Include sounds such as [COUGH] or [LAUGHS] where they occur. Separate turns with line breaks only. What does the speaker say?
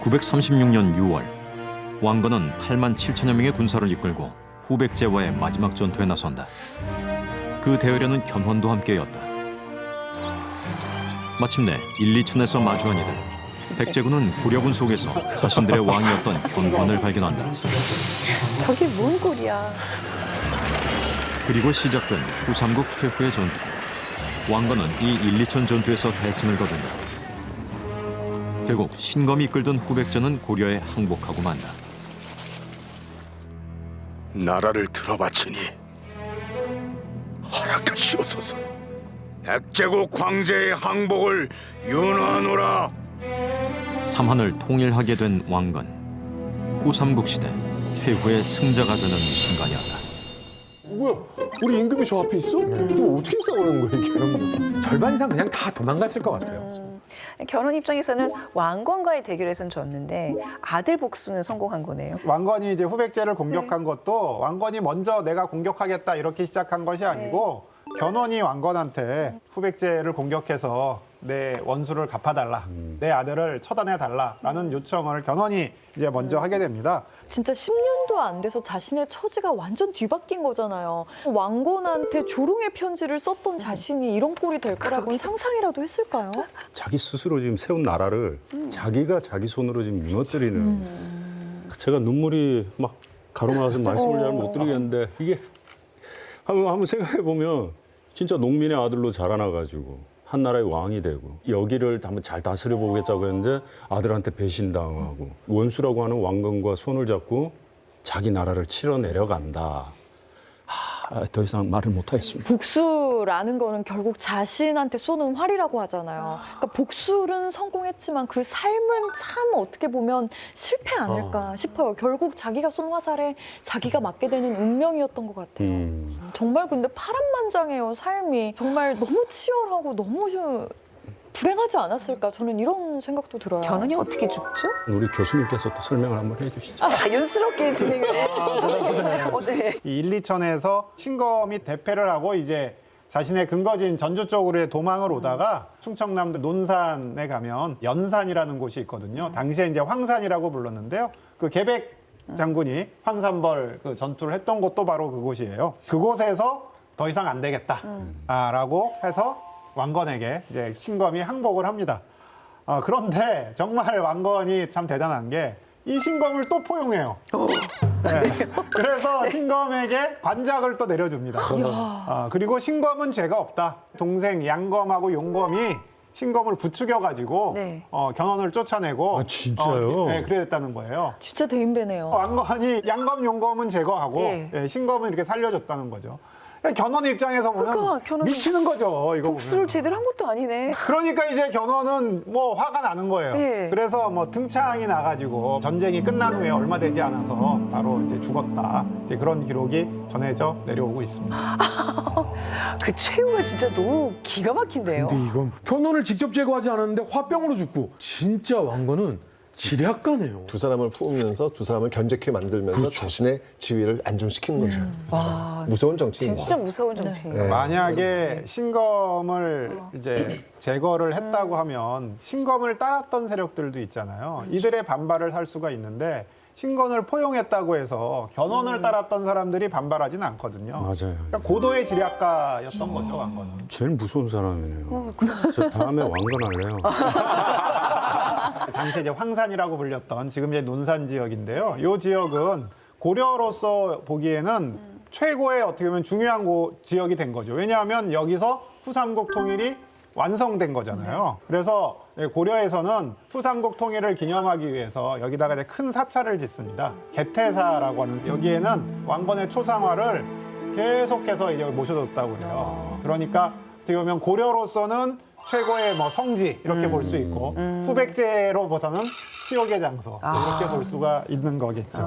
936년 6월 왕건은 8만 7천여 명의 군사를 이끌고 후백 제와의 마지막 전투에 나선다. 그 대열에는 견훤도 함께였다. 마침내 1, 2촌에서 마주한 이들. 백제군은 고려군 속에서 자신들의 왕이었던 견훤을 발견한다.
저게 뭔 꼴이야.
그리고 시작된 후삼국 최후의 전투. 왕건은 이 1, 2천 전투에서 대승을 거둔다. 결국 신검이 이끌던 후백제는 고려에 항복하고 만다.
나라를 들어바치니 허락하시옵소서. 백제국 황제의 항복을 윤호하노라.
삼한을 통일하게 된 왕건. 후삼국 시대 최후의 승자가 되는 순간이었다.
뭐야? 우리 임금이 저 앞에 있어? 또 어떻게 싸우는 거야 이게?
절반 이상 그냥 다 도망갔을 것 같아요.
결혼 입장에서는 왕건과의 대결에선 졌는데 아들 복수는 성공한 거네요.
왕건이 이제 후백제를 공격한 것도 왕건이 먼저 내가 공격하겠다 이렇게 시작한 것이 아니고 견훤이 왕건한테 후백제를 공격해서 내 원수를 갚아달라, 내 아들을 처단해 달라라는 요청을 견훤이 이제 먼저 하게 됩니다.
진짜 10년 도 안 돼서 자신의 처지가 완전 뒤바뀐 거잖아요. 왕건한테 조롱의 편지를 썼던 자신이 이런 꼴이 될 거라고는 상상이라도 했을까요?
자기 스스로 지금 세운 나라를 자기가 자기 손으로 지금 무너뜨리는. 제가 눈물이 막 가로막아서 [LAUGHS] 말씀을 잘 못 드리겠는데 이게 한번, 한번 생각해 보면 진짜 농민의 아들로 자라나 가지고 한 나라의 왕이 되고 여기를 한번 잘 다스려 보겠다고 했는데 아들한테 배신당하고 원수라고 하는 왕건과 손을 잡고 자기 나라를 치러 내려간다. 하, 더 이상 말을 못 하겠습니다.
복수라는 거는 결국 자신한테 쏘는 활이라고 하잖아요. 그러니까 복수는 성공했지만 그 삶은 참 어떻게 보면 실패 아닐까 싶어요. 결국 자기가 쏜 화살에 자기가 맞게 되는 운명이었던 것 같아요.
음.
정말 근데 파란만장해요, 삶이. 정말 너무 치열하고 너무 좀 불행하지 않았을까. 저는 이런 생각도 들어요.
견훤이 어떻게 죽죠?
우리 교수님께서 또 설명을 한번 해주시죠. [LAUGHS]
자연스럽게 진행을 해주시네요. 어, 네.
이 1, 2천에서 신검이 대패를 하고 이제 자신의 근거지인 전주 쪽으로 도망을 오다가 충청남도 논산에 가면 연산이라는 곳이 있거든요. 당시에 이제 황산이라고 불렀는데요. 그 계백 장군이 황산벌 그 전투를 했던 곳도 바로 그곳이에요. 그곳에서 더 이상 안 되겠다라고 해서 왕건에게 이제 신검이 항복을 합니다. 아, 그런데 정말 왕건이 참 대단한 게 이 신검을 또 포용해요. 네. 그래서 신검에게 관작을 또 내려줍니다. 아, 그리고 신검은 죄가 없다. 동생 양검하고 용검이 신검을 부추겨가지고
네.
어, 견훤을 쫓아내고
아, 진짜요?
어, 네, 그랬다는 거예요.
진짜 대인배네요.
왕건이 양검, 용검은 제거하고
예.
예, 신검은 이렇게 살려줬다는 거죠. 견훤 입장에서 보면
그러니까 견훤이
미치는 거죠. 이거
복수를
보면.
제대로 한 것도 아니네.
그러니까 이제 견훤은 뭐 화가 나는 거예요.
예.
그래서 뭐 등창이 나가지고 전쟁이 끝난 후에 얼마 되지 않아서 바로 이제 죽었다. 이제 그런 기록이 전해져 내려오고 있습니다. [LAUGHS]
그 최후가 진짜 너무 기가 막힌데요.
근데 이건 편원을 직접 제거하지 않았는데 화병으로 죽고 진짜 왕건은 지략가네요.
두 사람을 품으면서 두 사람을 견제케 만들면서 자신의 지위를 안정시키는 거죠.
와,
무서운 정치인
진짜. 무서운 정치인이에요.
네.
만약에 신검을 이제 제거를 했다고 하면 신검을 따랐던 세력들도 있잖아요. 이들의 반발을 할 수가 있는데 신검을 포용했다고 해서 견훤을 따랐던 사람들이 반발하지는 않거든요.
맞아요.
그러니까 고도의 지략가였던 거죠, 왕건은.
제일 무서운 사람이네요. 저 다음에 왕건 할래요. [LAUGHS]
당시에 이제 황산이라고 불렸던 지금 이제 논산 지역인데요. 이 지역은 고려로서 보기에는 최고의 어떻게 보면 중요한 고, 지역이 된 거죠. 왜냐하면 여기서 후삼국 통일이 완성된 거잖아요. 그래서 예, 고려에서는 후삼국 통일을 기념하기 위해서 여기다가 이제 큰 사찰을 짓습니다. 개태사라고 하는 여기에는 왕건의 초상화를 계속해서 이제 모셔뒀다고 그래요. 그러니까 어떻게 보면 고려로서는 최고의 뭐 성지 이렇게 볼 수 있고 후백제로 보서는 치욕의 장소 이렇게 볼 수가 있는 거겠죠.